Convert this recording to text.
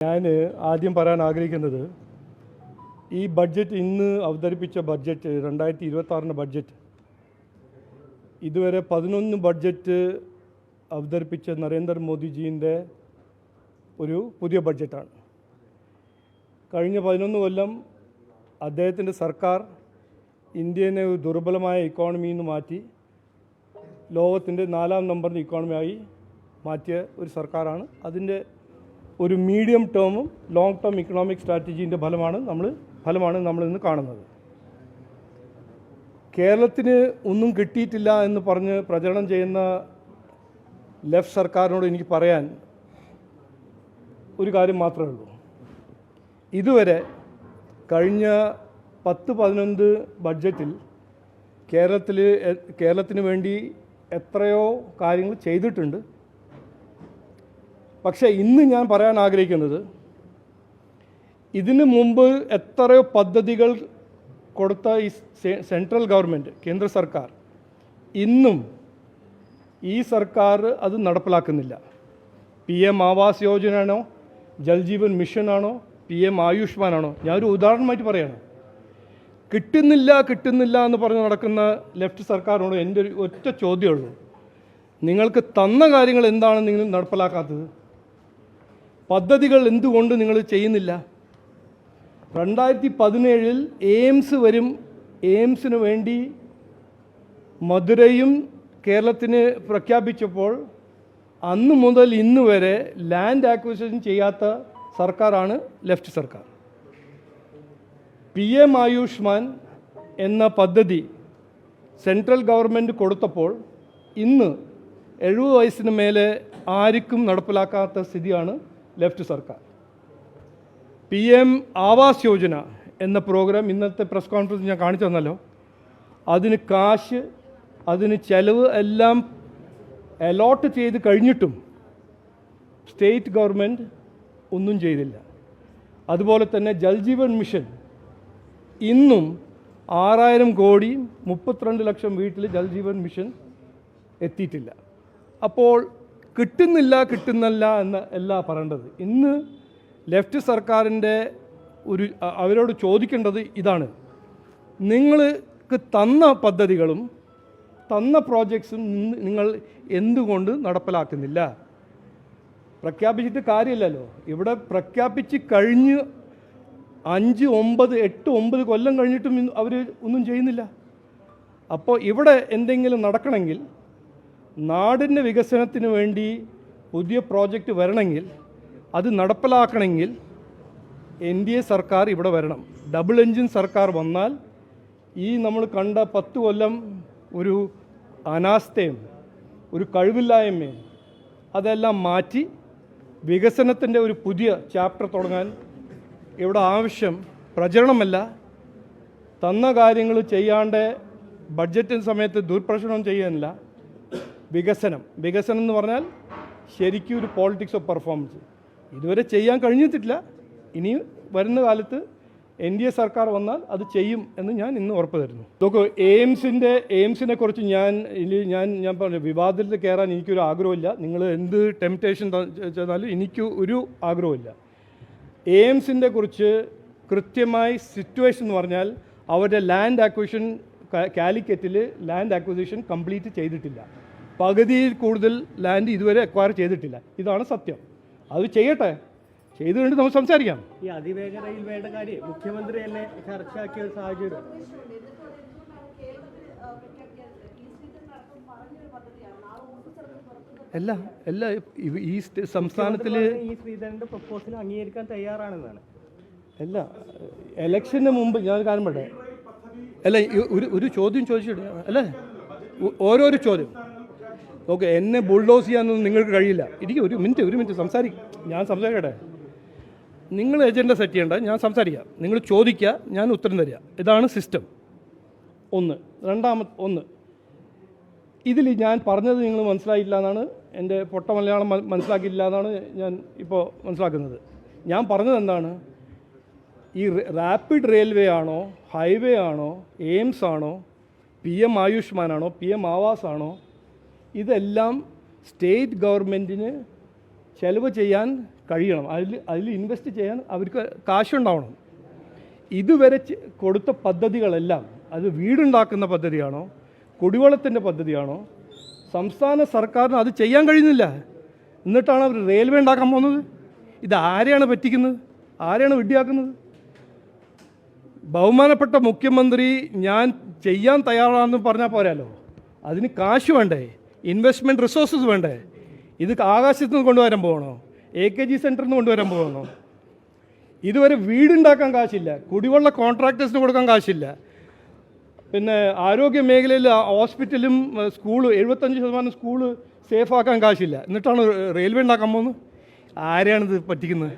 ഞാൻ ആദ്യം പറയാൻ ആഗ്രഹിക്കുന്നത് ഈ ബഡ്ജറ്റ് ഇന്ന് അവതരിപ്പിച്ച ബഡ്ജറ്റ് രണ്ടായിരത്തി ഇരുപത്തി ബഡ്ജറ്റ് ഇതുവരെ പതിനൊന്ന് ബഡ്ജറ്റ് അവതരിപ്പിച്ച നരേന്ദ്രമോദിജീന്റെ ഒരു പുതിയ ബഡ്ജറ്റാണ് കഴിഞ്ഞ പതിനൊന്ന് കൊല്ലം അദ്ദേഹത്തിന്റെ സർക്കാർ ഇന്ത്യനെ ഒരു ദുർബലമായ ഇക്കോണമിയിൽ നിന്ന് മാറ്റി ലോകത്തിന്റെ നാലാം നമ്പറിന്റെ ഇക്കോണമിയായി മാറ്റിയ ഒരു സർക്കാരാണ്. അതിന്റെ ഒരു മീഡിയം ടേമും ലോങ് ടേം ഇക്കണോമിക് സ്ട്രാറ്റജീന്റെ ഫലമാണ് നമ്മൾ ഫലമാണ് നമ്മൾ ഇന്ന് കാണുന്നത്. കേരളത്തിന് ഒന്നും കിട്ടിയിട്ടില്ല എന്ന് പറഞ്ഞ് പ്രചരണം ചെയ്യുന്ന ലെഫ്റ്റ് സർക്കാരിനോട് എനിക്ക് പറയാൻ ഒരു കാര്യം മാത്രമേ ഉള്ളൂ. ഇതുവരെ കഴിഞ്ഞ പത്ത് പതിനൊന്ന് ബഡ്ജറ്റിൽ കേരളത്തിൽ കേരളത്തിന് വേണ്ടി എത്രയോ കാര്യങ്ങൾ ചെയ്തിട്ടുണ്ട്. പക്ഷേ ഇന്ന് ഞാൻ പറയാൻ ആഗ്രഹിക്കുന്നത് ഇതിനു മുമ്പ് എത്രയോ പദ്ധതികൾ കൊടുത്ത ഈ സെൻട്രൽ ഗവൺമെന്റ് കേന്ദ്ര സർക്കാർ. ഇന്നും ഈ സർക്കാർ അത് നടപ്പിലാക്കുന്നില്ല. പി എം ആവാസ് യോജനയാണോ ജൽജീവൻ മിഷനാണോ പി എം ആയുഷ്മാനാണോ? ഞാനൊരു ഉദാഹരണമായിട്ട് പറയാണ്. കിട്ടുന്നില്ല കിട്ടുന്നില്ല എന്ന് പറഞ്ഞ് നടക്കുന്ന ലെഫ്റ്റ് സർക്കാരിനോട് എന്റെ ഒരു ഒറ്റ ചോദ്യമുള്ളൂ. നിങ്ങൾക്ക് തന്ന കാര്യങ്ങൾ എന്താണ് നിങ്ങൾ നടപ്പിലാക്കാത്തത്? പദ്ധതികൾ എന്തുകൊണ്ട് നിങ്ങൾ ചെയ്യുന്നില്ല? രണ്ടായിരത്തി പതിനേഴിൽ എയിംസ് വരും. എയിംസിന് വേണ്ടി മധുരയും കേരളത്തിന് പ്രഖ്യാപിച്ചപ്പോൾ അന്ന് മുതൽ ഇന്ന് വരെ ലാൻഡ് ആക്വിസിഷൻ ചെയ്യാത്ത സർക്കാരാണ് ലെഫ്റ്റ് സർക്കാർ. പി എം ആയുഷ്മാൻ എന്ന പദ്ധതി സെൻട്രൽ ഗവൺമെന്റ് കൊടുത്തപ്പോൾ ഇന്ന് എഴുപത് വയസ്സിന് മേലെ ആർക്കും നടപ്പിലാക്കാത്ത സ്ഥിതിയാണ് ലെഫ്റ്റ് സർക്കാർ. പി എം ആവാസ് യോജന എന്ന പ്രോഗ്രാം ഇന്നത്തെ പ്രസ് കോൺഫറൻസ് ഞാൻ കാണിച്ചു തന്നല്ലോ. അതിന് കാശ് അതിന് ചെലവ് എല്ലാം അലോട്ട് ചെയ്ത് കഴിഞ്ഞിട്ടും സ്റ്റേറ്റ് ഗവൺമെന്റ് ഒന്നും ചെയ്തില്ല. അതുപോലെ തന്നെ ജൽജീവൻ മിഷൻ ഇന്നും ആറായിരം കോടി മുപ്പത്തിരണ്ട് ലക്ഷം വീട്ടിൽ ജൽജീവൻ മിഷൻ എത്തിയിട്ടില്ല. അപ്പോൾ കിട്ടുന്നില്ല കിട്ടുന്നില്ല എന്ന് അല്ല പറയേണ്ടത്. ഇന്ന് ലെഫ്റ്റ് സർക്കാരിന്റെ ഒരു അവരോട് ചോദിക്കേണ്ടത് ഇതാണ്. നിങ്ങൾക്ക് തന്ന പദ്ധതികളും തന്ന പ്രോജക്ട്സും നിങ്ങൾ എന്തുകൊണ്ട് നടപ്പിലാക്കുന്നില്ല? പ്രഖ്യാപിച്ചിട്ട് കാര്യമില്ലല്ലോ. ഇവിടെ പ്രഖ്യാപിച്ച് കഴിഞ്ഞ് അഞ്ച് ഒമ്പത് എട്ട് ഒമ്പത് കൊല്ലം കഴിഞ്ഞിട്ടും അവർ ഒന്നും ചെയ്യുന്നില്ല. അപ്പോൾ ഇവിടെ എന്തെങ്കിലും നടക്കണമെങ്കിൽ നാടിന്റെ വികസനത്തിന് വേണ്ടി പുതിയ പ്രോജക്റ്റ് വരണമെങ്കിൽ അത് നടപ്പിലാക്കണമെങ്കിൽ എൻ ഡി എ സർക്കാർ ഇവിടെ വരണം. ഡബിൾ എൻജിൻ സർക്കാർ വന്നാൽ ഈ നമ്മൾ കണ്ട പത്ത് കൊല്ലം ഒരു അനാസ്ഥയും ഒരു കഴിവില്ലായ്മയും അതെല്ലാം മാറ്റി വികസനത്തിന്റെ ഒരു പുതിയ ചാപ്റ്റർ തുടങ്ങാൻ ഇവിടെ ആവശ്യം പ്രചരണമല്ല. തന്ന കാര്യങ്ങൾ ചെയ്യാണ്ട് ബഡ്ജറ്റിന് സമയത്ത് ദുർപ്രഷണം ചെയ്യാനില്ല. വികസനം. വികസനം എന്ന് പറഞ്ഞാൽ ശരിക്കും ഒരു പോളിറ്റിക്സ് ഓഫ് പെർഫോമൻസ് ഇതുവരെ ചെയ്യാൻ കഴിഞ്ഞിട്ടില്ല. ഇനി വരുന്ന കാലത്ത് എൻ ഡി എ സർക്കാർ വന്നാൽ അത് ചെയ്യും എന്ന് ഞാൻ ഇന്ന് ഉറപ്പ് തരുന്നു. നോക്കൂ എയിംസിന്റെ എയിംസിനെ കുറിച്ച് ഞാൻ ഇനി ഞാൻ ഞാൻ പറഞ്ഞു വിവാദത്തിൽ കയറാൻ എനിക്കൊരു ആഗ്രഹമില്ല. നിങ്ങൾ എന്ത് ടെംപ്റ്റേഷൻ ചെന്നാലും എനിക്ക് ഒരു ആഗ്രഹമില്ല. എയിംസിന്റെ കുറിച്ച് കൃത്യമായി സിറ്റുവേഷൻ എന്ന് പറഞ്ഞാൽ അവരുടെ ലാൻഡ് ആക്വിഷൻ കാലിക്കറ്റിൽ ലാൻഡ് ആക്വിസിഷൻ കംപ്ലീറ്റ് ചെയ്തിട്ടില്ല. പകുതിയിൽ കൂടുതൽ ലാൻഡ് ഇതുവരെ അക്വയർ ചെയ്തിട്ടില്ല. ഇതാണ് സത്യം. അത് ചെയ്യട്ടെ. ചെയ്തു കഴിഞ്ഞിട്ട് നമുക്ക് സംസാരിക്കാം. ഈ അതിവേഗ റെയിൽവേയുടെ കാര്യം മുഖ്യമന്ത്രി തന്നെ ചർച്ചയാക്കിയ ഒരു സാഹചര്യം. അല്ല അല്ല ഈ സംസ്ഥാനത്തിൽ ഈ ശ്രീധരന്റെ പ്രപ്പോസൽ അംഗീകരിക്കാൻ തയ്യാറാണെന്നാണ്. അല്ല എലക്ഷന് മുമ്പ് ഞാൻ കാര്യം പറയട്ടെ. അല്ല ഒരു ഒരു ചോദ്യം ചോദിച്ചിട്ട് അല്ലേ ഓരോരോ ചോദ്യം. ഓക്കെ എന്നെ ബുൾഡോസ് ചെയ്യാനൊന്നും നിങ്ങൾക്ക് കഴിയില്ല. എനിക്ക് ഒരു മിനിറ്റ് ഒരു മിനിറ്റ് സംസാരിക്കും ഞാൻ സംസാരിക്കട്ടെ? നിങ്ങൾ ഏജൻഡ സെറ്റ് ചെയ്യേണ്ട ഞാൻ സംസാരിക്കാം. നിങ്ങൾ ചോദിക്കുക ഞാൻ ഉത്തരം തരിക. ഇതാണ് സിസ്റ്റം ഒന്ന്. രണ്ടാമത് ഒന്ന്. ഇതിൽ ഞാൻ പറഞ്ഞത് നിങ്ങൾ മനസ്സിലായില്ല എന്നാണ് എന്റെ പൊട്ട മലയാളം മനസ്സിലാക്കിയില്ല എന്നാണ് ഞാൻ ഇപ്പോൾ മനസ്സിലാക്കുന്നത്. ഞാൻ പറഞ്ഞത് എന്താണ്? ഈ റാപ്പിഡ് റെയിൽവേ ആണോ ഹൈവേ ആണോ എയിംസ് ആണോ പി എം ആയുഷ്മാൻ ആണോ പി എം ആവാസ് ആണോ ഇതെല്ലാം സ്റ്റേറ്റ് ഗവൺമെന്റിന് ചിലവ് ചെയ്യാൻ കഴിയണം. അതിൽ അതിൽ ഇൻവെസ്റ്റ് ചെയ്യാൻ അവർക്ക് കാശുണ്ടാവണം. ഇതുവരെ കൊടുത്ത പദ്ധതികളെല്ലാം അത് വീടുണ്ടാക്കുന്ന പദ്ധതിയാണോ കുടിവെള്ളത്തിന്റെ പദ്ധതിയാണോ സംസ്ഥാന സർക്കാരിന് അത് ചെയ്യാൻ കഴിയുന്നില്ല. എന്നിട്ടാണ് അവർ റെയിൽവേ ഉണ്ടാക്കാൻ പോകുന്നത്. ഇത് ആരെയാണ് പറ്റിക്കുന്നത്? ആരെയാണ് വിഡ്ഢിയാക്കുന്നത്? ബഹുമാനപ്പെട്ട മുഖ്യമന്ത്രി ഞാൻ ചെയ്യാൻ തയ്യാറാണെന്ന് പറഞ്ഞാൽ പോരാലോ? അതിന് കാശ് വേണ്ടേ? ഇൻവെസ്റ്റ്മെന്റ് റിസോഴ്സസ് വേണ്ടേ? ഇത് ആകാശത്ത് നിന്ന് കൊണ്ടുവരാൻ പോകണോ? എ കെ ജി സെന്ററിൽ നിന്ന് കൊണ്ടുവരാൻ പോകണോ? ഇതുവരെ വീടുണ്ടാക്കാൻ കാശില്ല. കുടിവെള്ള കോൺട്രാക്ടേഴ്സിന് കൊടുക്കാൻ കാശില്ല. പിന്നെ ആരോഗ്യ മേഖലയിൽ ഹോസ്പിറ്റലും സ്കൂൾ എഴുപത്തഞ്ച് ശതമാനം സ്കൂൾ സേഫാക്കാൻ കാശില്ല. എന്നിട്ടാണ് റെയിൽവേ ഉണ്ടാക്കാൻ പോകുന്നത്? ആരെയാണിത് പറ്റിക്കുന്നത്?